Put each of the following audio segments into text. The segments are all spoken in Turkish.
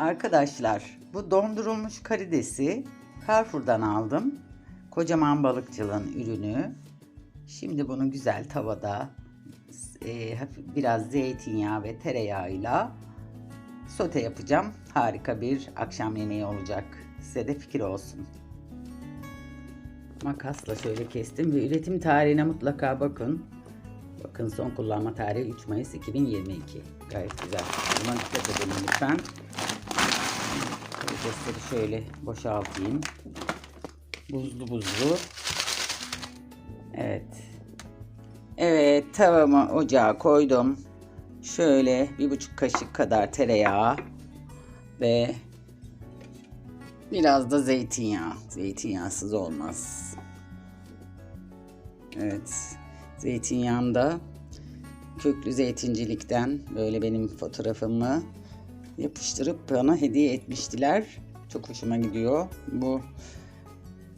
Arkadaşlar bu dondurulmuş karidesi Carrefour'dan aldım. Kocaman balıkçılığın ürünü. Şimdi bunu güzel tavada e, biraz zeytinyağı ve tereyağıyla sote yapacağım. Harika bir akşam yemeği olacak. Size de fikir olsun. Makasla şöyle kestim ve üretim tarihine mutlaka bakın. Bakın son kullanma tarihi 3 Mayıs 2022. Gayet güzel. Buna dikkat edelim lütfen. Karidesleri şöyle boşaltayım. Buzlu buzlu. Evet. Evet tavamı ocağa koydum. Şöyle bir buçuk kaşık kadar tereyağı ve biraz da zeytinyağı. Zeytinyağsız olmaz. Evet. Zeytinyağında köklü zeytincilikten böyle benim fotoğrafımı yapıştırıp bana hediye etmiştiler. Çok hoşuma gidiyor. Bu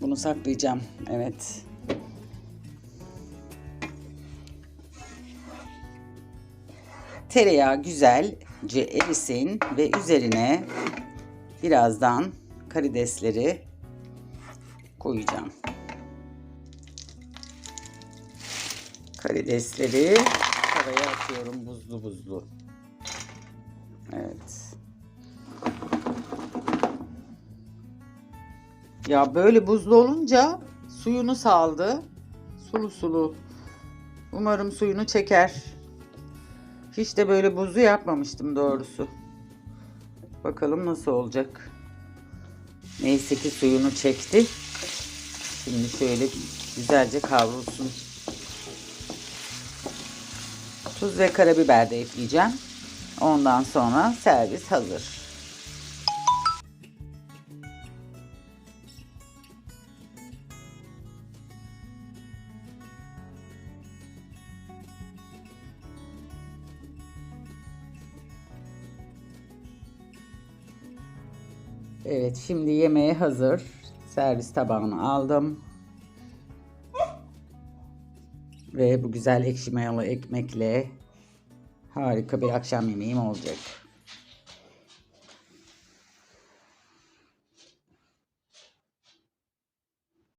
bunu saklayacağım. Evet. Tereyağı güzelce erisin ve üzerine birazdan karidesleri koyacağım. Karidesleri tavaya atıyorum buzlu buzlu. Evet. Ya böyle buzlu olunca suyunu saldı. Sulu sulu. Umarım suyunu çeker. Hiç de böyle buzlu yapmamıştım doğrusu. Bakalım nasıl olacak. Neyse ki suyunu çekti. Şimdi şöyle güzelce kavrulsun. Tuz ve karabiber de ekleyeceğim. Ondan sonra servis hazır. Evet şimdi yemeğe hazır. Servis tabağına aldım. Ve bu güzel ekşi mayalı ekmekle harika bir akşam yemeğim olacak.